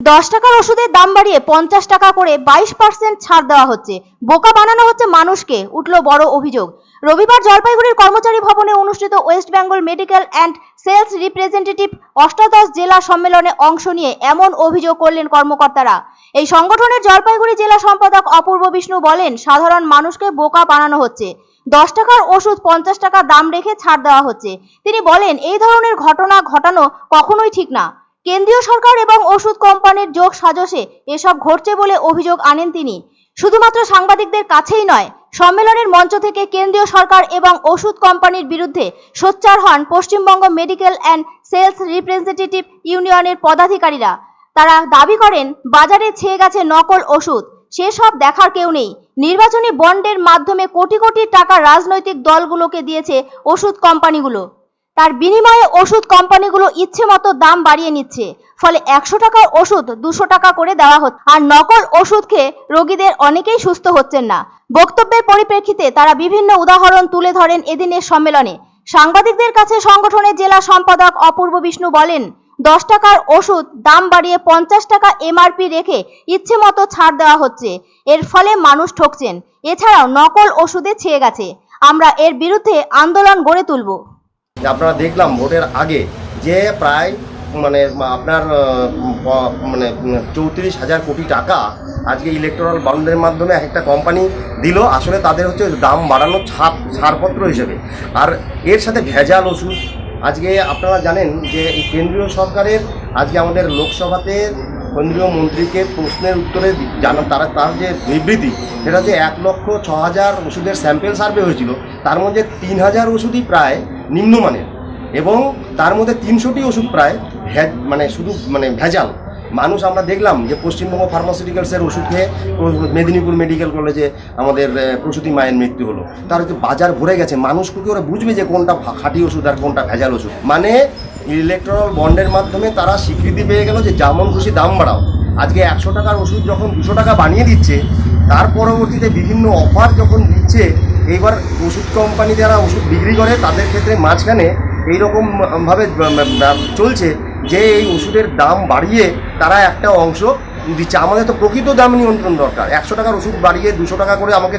দশ টাকার ওষুধের দাম বাড়িয়ে পঞ্চাশ টাকা করে বাইশ পার্সেন্ট ছাড় দেওয়া হচ্ছে। বোকা বানানো হচ্ছে মানুষকে, উঠল বড় অভিযোগ। রবিবার জলপাইগুড়ির কর্মচারী ভবনে অনুষ্ঠিত West Bengal medical and sales representative অষ্টাদশ জেলা সম্মেলনে অংশ নিয়ে এমন অভিযোগ করলেন কর্মকর্তারা। এই সংগঠনের জলপাইগুড়ি জেলা সম্পাদক অপূর্ব বিষ্ণু বলেন, সাধারণ মানুষকে বোকা বানানো হচ্ছে। দশ টাকার ওষুধ পঞ্চাশ টাকা দাম রেখে ছাড় দেওয়া হচ্ছে। তিনি বলেন, এই ধরনের ঘটনা ঘটানো কখনোই ঠিক না। কেন্দ্রীয় সরকার এবং ওষুধ কোম্পানির যোগ সাজসে এসব ঘটছে বলে অভিযোগ আনেন তিনি। শুধুমাত্র সাংবাদিকদের কাছেই নয়, সম্মেলনের মঞ্চ থেকে কেন্দ্রীয় সরকার এবং ওষুধ কোম্পানির বিরুদ্ধে সোচ্চার হন Paschimbanga medical and sales representative ইউনিয়নের পদাধিকারীরা। তারা দাবি করেন, বাজারে ছেয়ে গেছে নকল ওষুধ, সেসব দেখার কেউ নেই। নির্বাচনী বন্ডের মাধ্যমে কোটি কোটি টাকা রাজনৈতিক দলগুলোকে দিয়েছে ওষুধ কোম্পানিগুলো। তার বিনিময়ে ওষুধ কোম্পানিগুলো ইচ্ছে মতো দাম বাড়িয়ে নিচ্ছে। ফলে একশো টাকার ওষুধ দুশো টাকা করে দেওয়া হচ্ছে আর নকল ওষুধ খেয়ে রোগীদের অনেকেই সুস্থ হচ্ছেন না। বক্তব্যের পরিপ্রেক্ষিতে তারা বিভিন্ন উদাহরণ তুলে ধরেন এদিনের সম্মেলনে। সাংবাদিকদের কাছে সংগঠনের জেলা সম্পাদক অপূর্ব বিষ্ণু বলেন, দশ টাকার ওষুধ দাম বাড়িয়ে পঞ্চাশ টাকা এমআরপি রেখে ইচ্ছে মতো ছাড় দেওয়া হচ্ছে। এর ফলে মানুষ ঠকছেন। এছাড়াও নকল ওষুধে ছেয়ে গেছে। আমরা এর বিরুদ্ধে আন্দোলন গড়ে তুলব। আপনারা দেখলাম ভোটের আগে যে প্রায় মানে আপনার মানে চৌত্রিশ হাজার কোটি টাকা আজকে ইলেকট্রাল বন্ডের মাধ্যমে একটা কোম্পানি দিল। আসলে তাদের হচ্ছে দাম বাড়ানোর ছাপ, ছাড়পত্র হিসেবে। আর এর সাথে ভেজাল ওষুধ। আজকে আপনারা জানেন যে এই কেন্দ্রীয় সরকারের আজকে আমাদের লোকসভাতে কেন্দ্রীয় মন্ত্রীকে প্রশ্নের উত্তরে জানা, তারা, তার যে বিবৃতি, সেটা হচ্ছে এক লক্ষ ছ হাজার ওষুধের স্যাম্পেল সার্ভে হয়েছিল। তার মধ্যে তিন হাজার ওষুধই প্রায় নিম্নমানের। এবং তার মধ্যে তিনশোটি ওষুধ প্রায় ভ্যা- মানে শুধু মানে ভেজাল। মানুষ আমরা দেখলাম যে পশ্চিমবঙ্গ ফার্মাসিউটিক্যালসের ওষুধ খেয়ে মেদিনীপুর মেডিকেল কলেজে আমাদের প্রসূতি মায়ের মৃত্যু হলো। তার হচ্ছে বাজার ভরে গেছে। মানুষ কি ওরা বুঝবে যে কোনটা খাঁটি ওষুধ আর কোনটা ভেজাল ওষুধ? মানে ইলেকট্রাল বন্ডের মাধ্যমে তারা স্বীকৃতি পেয়ে গেল যে যেমন খুশি দাম বাড়াও। আজকে একশো টাকার ওষুধ যখন দুশো টাকা বানিয়ে দিচ্ছে, তার পরবর্তীতে বিভিন্ন অফার যখন দিচ্ছে এইবার ওষুধ কোম্পানি যারা ওষুধ বিক্রি করে, তাদের ক্ষেত্রে মাঝখানে এইরকম ভাবে চলছে যে এই ওষুধের দাম বাড়িয়ে তারা একটা অংশ দিচ্ছে। আমাদের তো প্রকৃত দাম নিয়ন্ত্রণ দরকার। একশো টাকার ওষুধ বাড়িয়ে দুশো টাকা করে আমাকে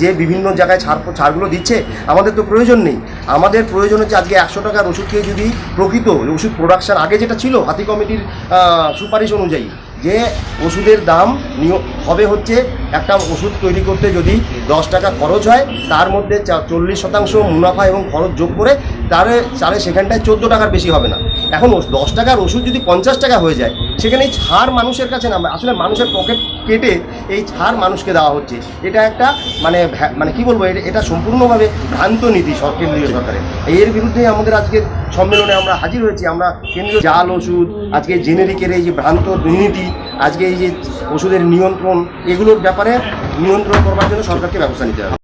যে বিভিন্ন জায়গায় ছাড়, ছাড়গুলো দিচ্ছে, আমাদের তো প্রয়োজন নেই। আমাদের প্রয়োজন হচ্ছে আজকে একশো টাকার ওষুধ খেয়ে যদি প্রকৃত ওষুধ প্রোডাকশন আগে যেটা ছিল, হাতি কমিটির সুপারিশ অনুযায়ী যে ওষুধের দাম হবে হচ্ছে একটা ওষুধ তৈরি করতে যদি দশ টাকা খরচ হয়, তার মধ্যে চল্লিশ শতাংশ মুনাফা এবং খরচ যোগ করে তারে তাহলে সেখানটায় চোদ্দ টাকার বেশি হবে না। এখন দশ টাকার ওষুধ যদি পঞ্চাশ টাকা হয়ে যায়, সেখানে এই ছাড় মানুষের কাছে না আসলে মানুষের পকেট কেটে এই ছাড় মানুষকে দেওয়া হচ্ছে। এটা একটা মানে মানে কি বলব, এটা- সম্পূর্ণভাবে ভ্রান্ত নীতি সর- কেন্দ্রীয় সরকারের। এর বিরুদ্ধে আমাদের আজকের সম্মেলনে আমরা হাজির হয়েছি। আমরা কেন্দ্রীয় জাল ওষুধ, আজকে জেনেরিকের এই যে ভ্রান্ত দুর্নীতি, আজকে এই যে ওষুধের নিয়ন্ত্রণ, এগুলোর ব্যাপারে নিয়ন্ত্রণ করবার জন্য সরকারকে ব্যবস্থা নিতে হবে।